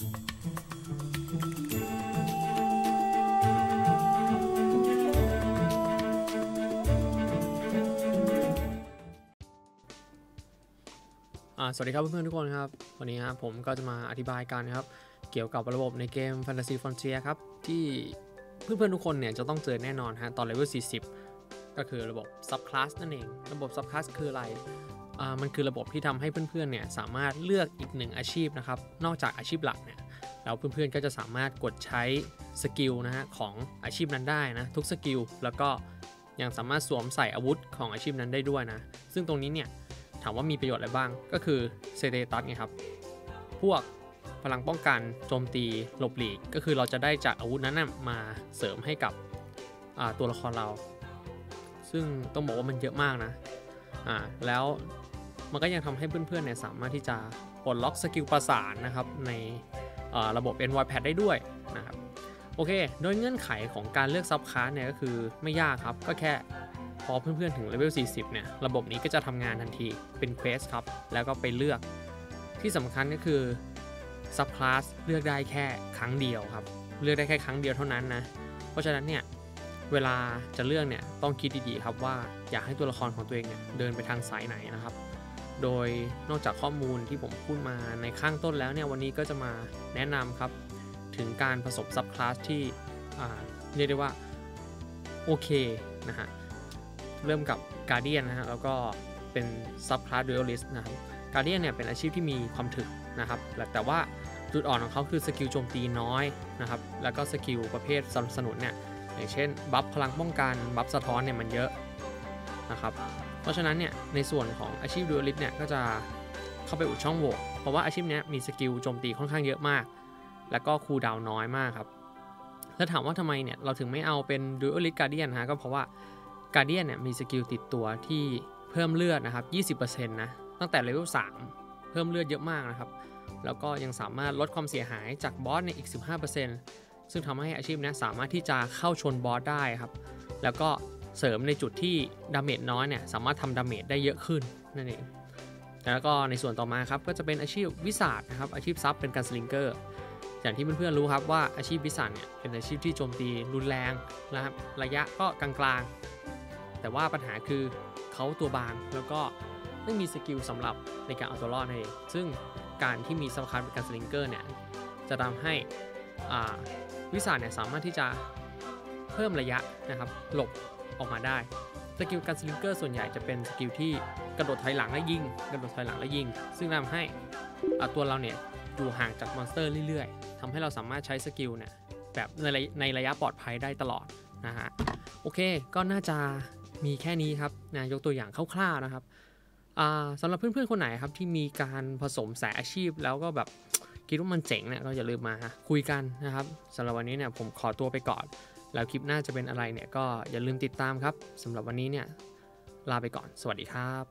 สวัสดีครับเพื่อนๆทุกคนครับ วันนี้ครับผมก็จะมาอธิบายกันนะครับ เกี่ยวกับระบบในเกม Fantasy Frontier ครับ ที่เพื่อนๆทุกคนเนี่ยจะต้องเจอแน่นอนฮะตอนเลเวล40 ก็คือระบบ Subclass นั่นเอง ระบบ Subclass คืออะไร มันคือระบบที่ทำให้เพื่อนๆเนี่ยสามารถเลือกอีกหนึ่งอาชีพนะครับ นอกจากอาชีพหลักเนี่ยแล้วเพื่อนๆก็จะสามารถกดใช้สกิลนะฮะของอาชีพนั้นได้นะทุกสกิลแล้วก็ยังสามารถสวมใส่อาวุธของอาชีพนั้นได้ด้วยนะ ซึ่งตรงนี้เนี่ยถามว่ามีประโยชน์อะไรบ้าง ก็คือเซเตตัสไงครับ พวกพลังป้องกันโจมตีหลบหลีก ก็คือเราจะได้จากอาวุธนั้นนะมาเสริมให้กับตัวละครเรา ซึ่งต้องบอกว่ามันเยอะมากนะ อ่า แล้ว มันก็ยังทำให้เพื่อนๆเนี่ยสามารถที่จะปลดล็อกสกิลประสานนะครับในระบบ NYPad ได้ด้วยนะครับโอเค โดยเงื่อนไขของการเลือกซับคลาร์เนี่ยก็คือไม่ยากครับ ก็แค่พอเพื่อนๆถึงเลเวล 40 เนี่ย ระบบนี้ก็จะทำงานทันทีเป็นเควสครับ แล้วก็ไปเลือก ที่สำคัญก็คือซับคลาสเลือกได้แค่ครั้งเดียวครับ เลือกได้แค่ครั้งเดียวเท่านั้นนะ เพราะฉะนั้นเนี่ย เวลาจะเลือกเนี่ยต้องคิดดีๆครับว่าอยากให้ตัวละครของตัวเองเนี่ยเดินไปทางสายไหนนะครับ โดยนอกจากข้อมูลที่ผมพูดมาในข้างต้นแล้วเนี่ยวันนี้ก็จะมาแนะนำครับถึงการผสมซับคลาสที่เรียกได้ว่าโอเคนะฮะเริ่มกับ Guardian นะฮะแล้วก็เป็น Subclass Duelist นะครับ Guardian เนี่ยเป็นอาชีพที่มีความถึกนะครับแต่ว่าจุดอ่อนของเขาคือสกิลโจมตีน้อยนะครับแล้วก็สกิลประเภทสนับสนุนเนี่ยอย่างเช่นบัฟพลังป้องกันบัฟสะท้อนเนี่ยมันเยอะนะครับ เพราะฉะนั้นเนี่ยในส่วนของอาชีพดูอลิสเนี่ยก็จะเข้าไปอุดช่องโหว่เพราะว่าอาชีพนี้มีสกิลโจมตีค่อนข้างเยอะมาก แล้วก็คูดาวน้อยมากครับ แล้วถามว่าทำไมเนี่ยเราถึงไม่เอาเป็นดูอลิสการเดียนฮะก็เพราะว่าการเดียนเนี่ยมีสกิลติดตัวที่เพิ่มเลือดนะครับ 20%นะตั้งแต่เลเวล3เพิ่มเลือดเยอะมากนะครับ แล้วก็ยังสามารถลดความเสียหายจากบอสในอีก 15%ซึ่งทำให้อาชีพนี้สามารถที่จะเข้าชนบอสได้ครับ แล้วก็ เสริมในจุดที่ดาเมจน้อยเนี่ยสามารถทำดาเมจได้เยอะขึ้นนั่นเองแล้วก็ในส่วนต่อมาครับก็จะเป็นอาชีพวิสาดนะครับอาชีพซับเป็นการสลิงเกอร์อย่างที่เพื่อนๆรู้ครับว่าอาชีพวิสาดเนี่ยเป็นอาชีพที่โจมตีรุนแรงนะครับระยะก็กลางแต่ว่าปัญหาคือเขาตัวบางแล้วก็ไม่มีสกิลสำหรับในการเอาตัวรอดนั่นเองซึ่งการที่มีสำคัญเป็นการสลิงเกอร์เนี่ยจะทำให้วิสาเนี่ยสามารถที่จะเพิ่มระยะนะครับหลบ ออกมาได้สกิลการสลิงเกอร์ส่วนใหญ่จะเป็นสกิลที่กระโดดถอยหลังและยิง กระโดดถอยหลังและยิง ซึ่งทำให้ตัวเราเนี่ยอยู่ห่างจากมอนสเตอร์เรื่อยๆทำให้เราสามารถใช้สกิลเนี่ยแบบในในระยะปลอดภัยได้ตลอดนะฮะโอเคก็น่าจะมีแค่นี้ครับนะยกตัวอย่างคร่าวๆนะครับสำหรับเพื่อนๆคนไหนครับที่มีการผสมสายอาชีพแล้วก็แบบคิดว่ามันเจ๋งเนี่ยก็อย่าลืมมาคุยกันนะครับสำหรับวันนี้เนี่ยผมขอตัวไปก่อน แล้วคลิปหน้าจะเป็นอะไรเนี่ยก็อย่าลืมติดตามครับสำหรับวันนี้เนี่ยลาไปก่อน สวัสดีครับ